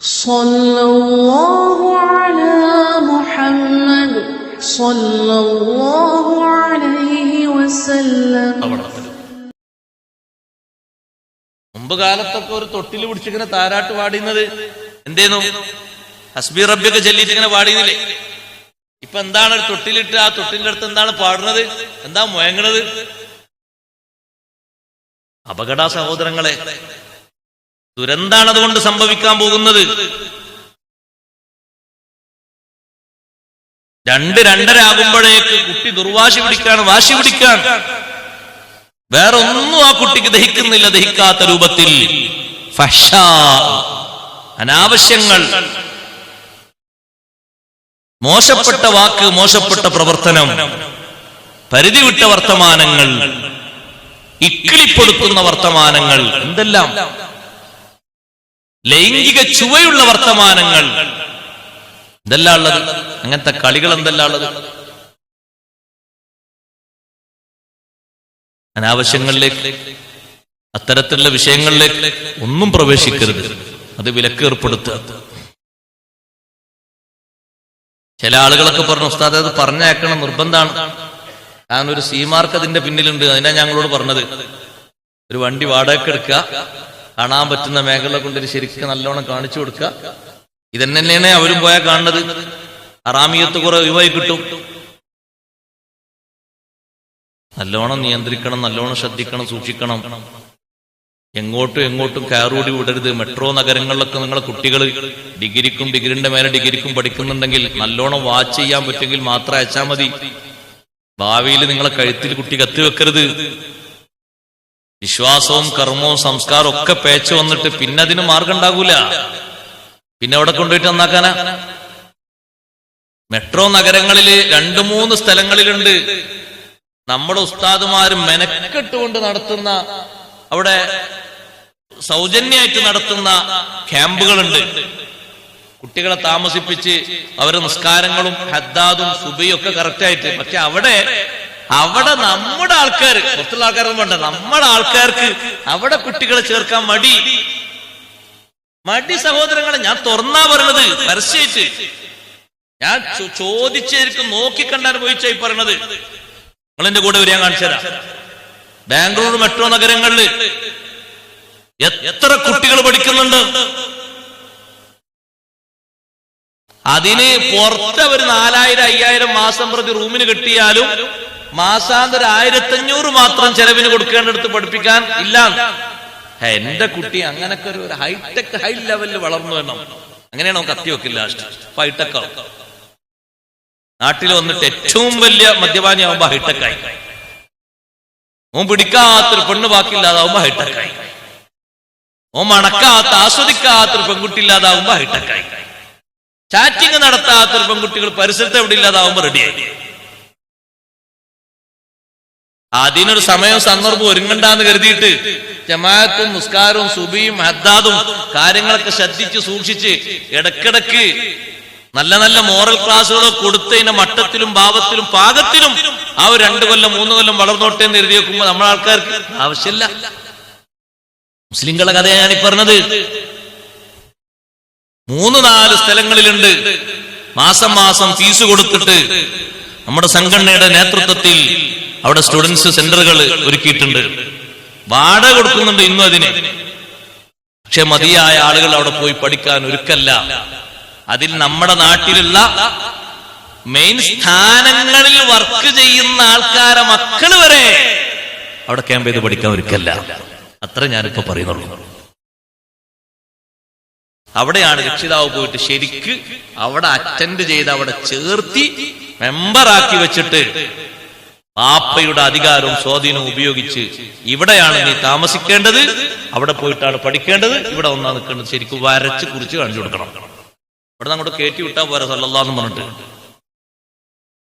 صلى الله على محمد صلى الله عليه وسلم അവിടെ മുമ്പ് കാലത്തൊക്കെ ഒരു തൊട്ടിൽ പിടിച്ചിങ്ങനെ താരാട്ട് പാടിയുന്നത് എന്തേന്നു ഹസ്ബി റബ്ബിയൊക്കെ ചൊല്ലിയിട്ട് ഇങ്ങനെ പാടിയുന്നില്ലേ ഇപ്പൊ എന്താണ് ഒരു തൊട്ടിലിട്ട് ആ തൊട്ടിലിന്റെ അടുത്ത് എന്താണ് പാടുന്നത് എന്താ മുയങ്ങണത് അപകട സഹോദരങ്ങളെ ദുരന്താണ് അതുകൊണ്ട് സംഭവിക്കാൻ പോകുന്നത്. രണ്ട് രണ്ടര ആകുമ്പോഴേക്ക് കുട്ടി ദുർവാശി പിടിക്കാണ് വാശി പിടിക്കാൻ. വേറെ ഒന്നും ആ കുട്ടിക്ക് ദഹിക്കുന്നില്ല ദഹിക്കാത്ത രൂപത്തിൽ. അനാവശ്യങ്ങൾ. മോശപ്പെട്ട വാക്ക് മോശപ്പെട്ട പ്രവർത്തനം. പരിധി വിട്ട വർത്തമാനങ്ങൾ. ഇക്കിളിപ്പെടുത്തുന്ന വർത്തമാനങ്ങൾ. എന്തെല്ലാം? ലൈംഗിക ചുവയുള്ള വർത്തമാനങ്ങൾ. എന്തെല്ലാം ഉള്ളത്? അങ്ങനത്തെ കളികൾ എന്തെല്ലാം ഉള്ളത്? അനാവശ്യങ്ങളിലേക്ക് അത്തരത്തിലുള്ള വിഷയങ്ങളിലേക്ക് ഒന്നും പ്രവേശിക്കരുത്. അത് വിലക്ക് ഏർപ്പെടുത്തുക. ചില ആളുകളൊക്കെ പറഞ്ഞു ഉസ്താദ് അത് പറഞ്ഞയക്കണം നിർബന്ധമാണ് കാരണം ഒരു സീമാർക്ക് അതിന്റെ പിന്നിലുണ്ട്. അതിനാ ഞങ്ങളോട് പറഞ്ഞത്. ഒരു വണ്ടി വാടക എടുക്കുക. കാണാൻ പറ്റുന്ന മേഖല കൊണ്ട് ശരിക്കും നല്ലോണം കാണിച്ചു കൊടുക്കുക. ഇതന്നെ തന്നെയാണ് അവരും പോയാൽ കാണുന്നത്. അറാമിയത്ത് കുറെ ഒഴിവായി കിട്ടും. നല്ലോണം നിയന്ത്രിക്കണം നല്ലോണം ശ്രദ്ധിക്കണം സൂക്ഷിക്കണം. എങ്ങോട്ടും എങ്ങോട്ടും കയറൂടി വിടരുത്. മെട്രോ നഗരങ്ങളിലൊക്കെ നിങ്ങളെ കുട്ടികൾ ഡിഗ്രിക്കും ഡിഗ്രിന്റെ മേലെ ഡിഗ്രിക്കും പഠിക്കുന്നുണ്ടെങ്കിൽ നല്ലോണം വാച്ച് ചെയ്യാൻ പറ്റുമെങ്കിൽ മാത്രം അയച്ചാൽ മതി. ഭാവിയിൽ നിങ്ങളെ കഴുത്തിൽ കുട്ടി കത്തിവെക്കരുത്. വിശ്വാസവും കർമ്മവും സംസ്കാരവും ഒക്കെ പേച്ചു വന്നിട്ട് പിന്നെ അതിന് മാർഗം ഉണ്ടാകൂല പിന്നെ അവിടെ കൊണ്ടുപോയിട്ട് നന്നാക്കാനാ? മെട്രോ നഗരങ്ങളിൽ രണ്ടു മൂന്ന് സ്ഥലങ്ങളിലുണ്ട്. നമ്മുടെ ഉസ്താദുമാര് മെനക്കെട്ടുകൊണ്ട് നടത്തുന്ന അവിടെ സൗജന്യമായിട്ട് നടത്തുന്ന ക്യാമ്പുകളുണ്ട്. കുട്ടികളെ താമസിപ്പിച്ച് അവരെ നിസ്കാരങ്ങളും ഹദ്ദാദും സുബയും ഒക്കെ കറക്റ്റായിട്ട് പക്ഷെ അവിടെ അവിടെ നമ്മുടെ ആൾക്കാർ പുറത്തുള്ള ആൾക്കാരൊന്നും വേണ്ട നമ്മുടെ ആൾക്കാർക്ക് അവിടെ കുട്ടികളെ ചേർക്കാൻ മടി. മടി സഹോദരങ്ങളെ ഞാൻ തുറന്നാ പറയണത് പരസ്യമായിട്ട് ഞാൻ ചോദിച്ചായിരിക്കും നോക്കിക്കണ്ട് അനുഭവിച്ച ഈ പറയണത്. നിങ്ങൾ എന്റെ കൂടെ വരിക കാണിച്ചു തരാം. ബാംഗ്ലൂർ മെട്രോ നഗരങ്ങളിൽ എത്ര കുട്ടികൾ പഠിക്കുന്നുണ്ട്? അതിന് പുറത്ത് ഒരു നാലായിരം അയ്യായിരം മാസം പ്രതി റൂമിന് കിട്ടിയാലും മാസാന്തരം ആയിരത്തഞ്ഞൂറ് മാത്രം ചെലവിന് കൊടുക്കേണ്ടടുത്ത് പഠിപ്പിക്കാൻ ഇല്ല. എന്റെ കുട്ടി അങ്ങനൊക്കെ ഒരു ഹൈടെക് ഹൈ ലെവലിൽ വളർന്നു വേണം അങ്ങനെയാണോ കത്തി വെക്കില്ല ഹൈടെക് ആവും നാട്ടിൽ വന്നിട്ട് ഏറ്റവും വലിയ മദ്യപാനി ആവുമ്പോ ഹൈടെക്കായി ഓൻ പിടിക്കാത്തൊരു പെണ്ണ് ബാക്കിയില്ലാതാവുമ്പോ ഹൈടെക്കായി ഓൻ മണക്കാത്ത ആസ്വദിക്കാത്തൊരു പെൺകുട്ടി ഹൈടെക്കായി ചാറ്റിംഗ് നടത്താത്തൊരു പെൺകുട്ടികൾ പരിസരത്ത് എവിടെ ഇല്ലാതാവുമ്പോ റെഡിയായി അതിനൊരു സമയവും സന്ദർഭവും ഒരുങ്ങണ്ടെന്ന് കരുതിയിട്ട് ജമാഅത്തും മുസ്കാരും സുബിയും ഹദ്ദാദും കാര്യങ്ങളൊക്കെ ശ്രദ്ധിച്ച് സൂക്ഷിച്ച് ഇടക്കിടക്ക് നല്ല നല്ല മോറൽ ക്ലാസ്സുകൾ കൊടുത്തതിന്റെ മട്ടത്തിലും ഭാവത്തിലും പാകത്തിലും ആ ഒരു രണ്ടു കൊല്ലം മൂന്ന് കൊല്ലം വളർന്നോട്ടെ എന്ന് എഴുതി വെക്കുമ്പോ നമ്മളെ ആൾക്കാർക്ക് ആവശ്യമില്ല. മുസ്ലിങ്ങളെ കഥയാണ് ഈ പറഞ്ഞത്. മൂന്ന് നാല് സ്ഥലങ്ങളിലുണ്ട്. മാസം മാസം ഫീസ് കൊടുത്തിട്ട് നമ്മുടെ സംഘടനയുടെ നേതൃത്വത്തിൽ അവിടെ സ്റ്റുഡൻസ് സെന്ററുകൾ ഒരുക്കിയിട്ടുണ്ട്. വാടക കൊടുക്കുന്നുണ്ട് ഇന്നും അതിന്. പക്ഷെ മതിയായ ആളുകൾ അവിടെ പോയി പഠിക്കാൻ ഒരുക്കല്ല. അതിൽ നമ്മുടെ നാട്ടിലുള്ള മെയിൻ സ്ഥാനങ്ങളിൽ വർക്ക് ചെയ്യുന്ന ആൾക്കാരെ മക്കൾ വരെ അവിടെ ക്യാമ്പ് ചെയ്ത് പഠിക്കാൻ ഒരുക്കല്ല. അത്ര ഞാനിപ്പോ പറയുന്നുള്ളൂ. അവിടെയാണ് രക്ഷിതാവ് പോയിട്ട് ശരിക്ക് അവിടെ അറ്റൻഡ് ചെയ്ത് അവിടെ ചേർത്തി മെമ്പറാക്കി വെച്ചിട്ട് പാപ്പയുടെ അധികാരവും സ്വാധീനവും ഉപയോഗിച്ച് ഇവിടെയാണ് നീ താമസിക്കേണ്ടത്. അവിടെ പോയിട്ടാണ് പഠിക്കേണ്ടത്. ഇവിടെ ഒന്നാ നിൽക്കേണ്ടത്. ശരിക്കും വരച്ച് കുറിച്ച് കാണിച്ചു കൊടുക്കണം. ഇവിടെ അങ്ങോട്ട് കയറ്റി വിട്ടാ പോരാ സല്ലല്ലാന്ന് പറഞ്ഞിട്ട്.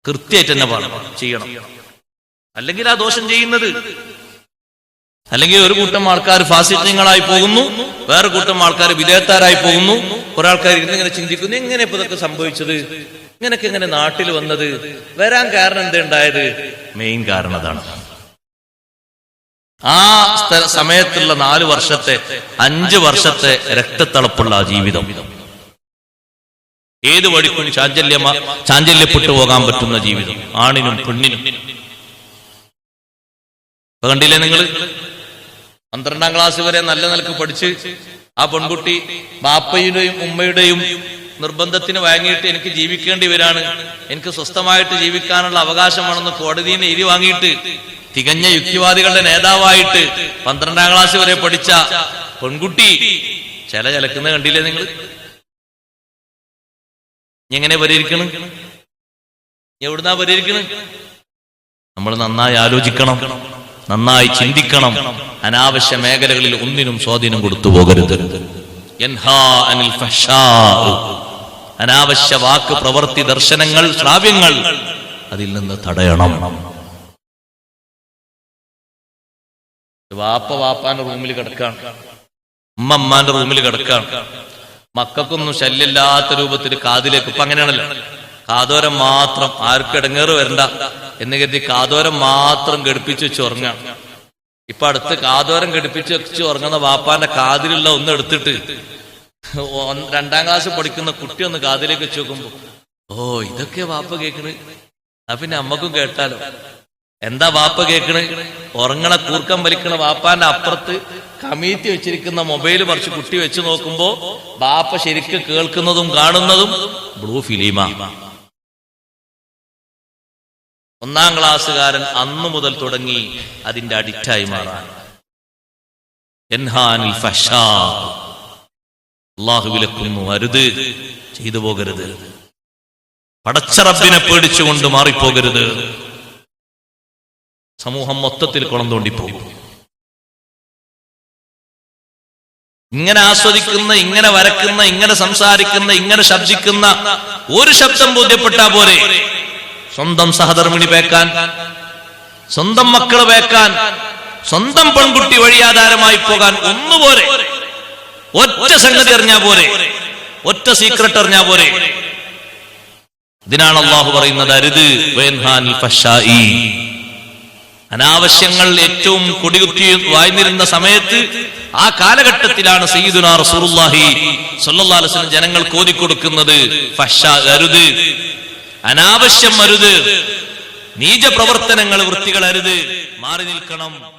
കൃത്യമായിട്ട് തന്നെ പറയണം. ചെയ്യണം. അല്ലെങ്കിൽ ആ ദോഷം ചെയ്യുന്നത്. അല്ലെങ്കിൽ ഒരു കൂട്ടം ആൾക്കാർ ഫാസിറ്റിങ്ങളായി പോകുന്നു. വേറെ കൂട്ടം ആൾക്കാർ വിധേയത്താരായി പോകുന്നു. ഒരാൾക്കാർ ഇന്നിങ്ങനെ ചിന്തിക്കുന്നു. എങ്ങനെ ഇപ്പൊ ഇതൊക്കെ സംഭവിച്ചത്? ഇങ്ങനൊക്കെ ഇങ്ങനെ നാട്ടിൽ വന്നത്? വരാൻ കാരണം എന്തുണ്ടായത് മെയിൻ കാരണം അതാണ്. ആ സമയത്തുള്ള നാല് വർഷത്തെ അഞ്ച് വർഷത്തെ രക്തത്തളപ്പുള്ള ആ ജീവിതം. ഏത് വഴിക്കും ചാഞ്ചല്യമ ചാഞ്ചല്യപ്പെട്ടു പോകാൻ പറ്റുന്ന ജീവിതം. ആണിനും പെണ്ണിനും. കണ്ടില്ലേ നിങ്ങൾ പന്ത്രണ്ടാം ക്ലാസ് വരെ നല്ല നിലയ്ക്ക് പഠിച്ച് ആ പെൺകുട്ടി ബാപ്പയുടെയും ഉമ്മയുടെയും നിർബന്ധത്തിന് വാങ്ങിയിട്ട് എനിക്ക് ജീവിക്കേണ്ടി വരാണ്. എനിക്ക് സ്വസ്ഥമായിട്ട് ജീവിക്കാനുള്ള അവകാശമാണെന്ന് കോടതിയിൽ നിന്ന് എഴുതി വാങ്ങിയിട്ട് തികഞ്ഞ യുക്തിവാദികളുടെ നേതാവായിട്ട് പന്ത്രണ്ടാം ക്ലാസ് വരെ പഠിച്ച പെൺകുട്ടി ചില ചിലക്കുന്നത് കണ്ടില്ലേ നിങ്ങൾ എങ്ങനെ പരിഹരിക്കണം? എവിടുന്നാ പരിഹരിക്കണം? നമ്മൾ നന്നായി ആലോചിക്കണം നന്നായി ചിന്തിക്കണം. അനാവശ്യ മേഖലകളിൽ ഒന്നിനും സ്വാധീനം കൊടുത്തു പോകരുത്. അനിൽ. അനാവശ്യ വാക്ക് പ്രവൃത്തി ദർശനങ്ങൾ ശ്രാവ്യങ്ങൾ അതിൽ നിന്ന് തടയണം. വാപ്പ വാപ്പാന്റെ റൂമിൽ കിടക്കാണ്. ഉമ്മ അമ്മാന്റെ റൂമിൽ കിടക്കാണ്. മക്കൾക്കൊന്നും ശല്യമില്ലാത്ത രൂപത്തിൽ കാതിലേക്ക് ഇപ്പൊ അങ്ങനെയാണല്ലോ. കാതോരം മാത്രം ആർക്കും ഇടങ്ങേറ് വരണ്ട എന്ന് കരുതി കാതോരം മാത്രം ഘടിപ്പിച്ച് വെച്ച് ഉറങ്ങാണ് ഇപ്പൊ അടുത്ത് കാതോരം ഘടിപ്പിച്ച് വെച്ച് ഉറങ്ങുന്ന വാപ്പാന്റെ കാതിലുള്ള ഒന്ന് എടുത്തിട്ട് രണ്ടാം ക്ലാസ് പഠിക്കുന്ന കുട്ടി ഒന്ന് കാതിലേക്ക് വെച്ച് നോക്കുമ്പോ ഓ ഇതൊക്കെ വാപ്പ കേക്കണ്. ആ പിന്നെ അമ്മക്കും കേട്ടാലോ. എന്താ വാപ്പ കേക്കണ്? ഉറങ്ങണ കൂർക്കം വലിക്കണ വാപ്പാന്റെ അപ്പുറത്ത് കമീറ്റി വെച്ചിരിക്കുന്ന മൊബൈൽ മറിച്ച് കുട്ടി വെച്ച് നോക്കുമ്പോ ബാപ്പ ശരിക്കും കേൾക്കുന്നതും കാണുന്നതും ബ്ലൂ ഫിലിമ. ഒന്നാം ക്ലാസ്സുകാരൻ അന്നു മുതൽ തുടങ്ങി അതിന്റെ അഡിക്റ്റായി മാറാൻ. എൻഹാനിൽ ഫഷാ. അള്ളാഹു വിലക്കുന്നു അരുത് ചെയ്തു പോകരുത്. പടച്ചറബിനെ പേടിച്ചുകൊണ്ട് മാറിപ്പോകരുത്. സമൂഹം മൊത്തത്തിൽ കുളം തോണ്ടിപ്പോകും ഇങ്ങനെ ആസ്വദിക്കുന്ന ഇങ്ങനെ വരക്കുന്ന ഇങ്ങനെ സംസാരിക്കുന്ന ഇങ്ങനെ ശബ്ദിക്കുന്ന ഒരു ശബ്ദം ബോധ്യപ്പെട്ടാ പോരെ. സ്വന്തം സഹധർമ്മിണി പേക്കാൻ സ്വന്തം മക്കൾ പേക്കാൻ സ്വന്തം പെൺകുട്ടി വഴിയാധാരമായി പോകാൻ ഒന്നുപോലെ ഒറ്റ സംഗതി അറിഞ്ഞാ പോരെ. ഒറ്റ സീക്രട്ട് അറിഞ്ഞാ പോരെ. ഇതിനാണ് അള്ളാഹു പറയുന്നത് അരുത്. അനാവശ്യങ്ങൾ ഏറ്റവും കൊടികുത്തി വായ്ന്നിരുന്ന സമയത്ത് ആ കാലഘട്ടത്തിലാണ് സയ്യിദുന ജനങ്ങൾ കോതിക്കൊടുക്കുന്നത്. ഫഷ അരുത്. അനാവശ്യം അരുത്. നീച പ്രവർത്തനങ്ങൾ വൃത്തികൾ അരുത്. മാറി നിൽക്കണം.